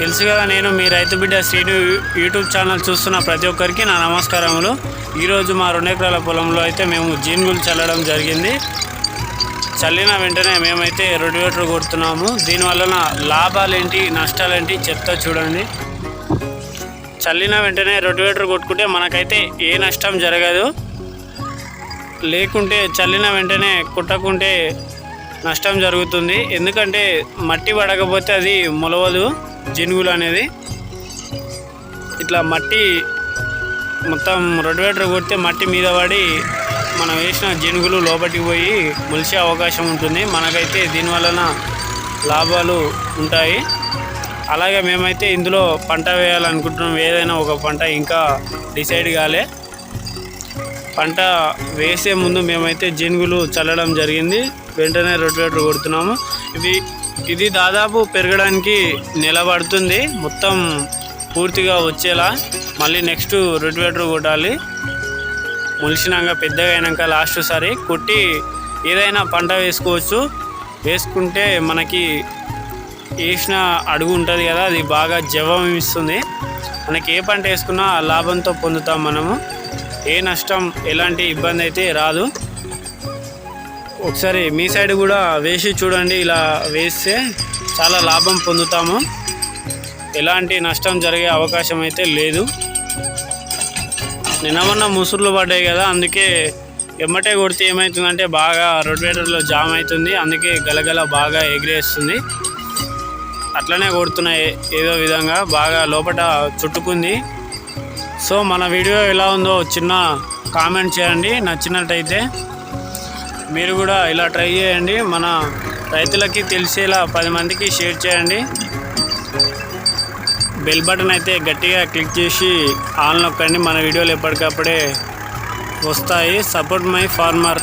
తెలుసు కదా నేను మీ రైతు బిడ్డ శ్రీను యూట్యూబ్ ఛానల్ చూస్తున్న ప్రతి ఒక్కరికి నా నమస్కారములు. ఈరోజు మా రెండు ఎకరాల పొలంలో అయితే మేము జీన్గులు చల్లడం జరిగింది. చల్లిన వెంటనే మేమైతే రొడివేటర్ కొడుతున్నాము. దీనివలన లాభాలేంటి నష్టాలేంటి చెప్తా చూడండి. చల్లిన వెంటనే రొటివేటర్ కొట్టుకుంటే మనకైతే ఏ నష్టం జరగదు. లేకుంటే చల్లిన వెంటనే కుట్టకుంటే నష్టం జరుగుతుంది. ఎందుకంటే మట్టి పడకపోతే అది మొలవదు. జినుగులు అనేది. ఇట్లా మట్టి మొత్తం రొటివేటర్ కొడితే మట్టి మీద పడి మనం వేసిన జినుగులు లోపలికి పోయి మొలిసే అవకాశం ఉంటుంది. మనకైతే దీనివలన లాభాలు ఉంటాయి. అలాగే మేమైతే ఇందులో పంట వేయాలనుకుంటున్నాం. ఏదైనా ఒక పంట ఇంకా డిసైడ్ కాలే. పంట వేసే ముందు మేమైతే జినుగులు చల్లడం జరిగింది. వెంటనే రొటివేటర్ కొడుతున్నాము. ఇది ఇది దాదాపు పెరగడానికి నెల పడుతుంది. మొత్తం పూర్తిగా వచ్చేలా మళ్ళీ నెక్స్ట్ రొటివేటర్ కొట్టాలి. ములిసినాక పెద్దగా అయినాక లాస్ట్ సారి కొట్టి ఏదైనా పంట వేసుకోవచ్చు. వేసుకుంటే మనకి వేసిన అడుగు ఉంటుంది కదా అది బాగా జవం ఇస్తుంది. మనకి ఏ పంట వేసుకున్నా లాభంతో పొందుతాం మనము. ఏ నష్టం ఎలాంటి ఇబ్బంది అయితే రాదు. ఒకసారి మీ సైడ్ కూడా వేసి చూడండి ఇలా వేస్తే చాలా లాభం పొందుతాము. ఎలాంటి నష్టం జరిగే అవకాశం అయితే లేదు. నిన్న ముసుర్లు పడ్డాయి కదా అందుకే ఎమ్మటే కొడితే ఏమవుతుందంటే బాగా రొటేటర్లో జామ్ అవుతుంది అందుకే గలగల బాగా ఎగిరేస్తుంది. అట్లనే కొడుతున్నాయి ఏదో విధంగా బాగా లోపల చుట్టుకుంది. సో మన వీడియో ఎలా ఉందో చిన్న కామెంట్ చేయండి నచ్చినట్టయితే. మీరు కూడా ఇలా ట్రై చేయండి. మన రైతులకి తెలిసేలా పది మందికి షేర్ చేయండి. బెల్ బటన్ అయితే గట్టిగా క్లిక్ చేసి ఆన్ నొక్కండి. మన వీడియోలు ఎప్పటికప్పుడే వస్తాయి. Support my farmer.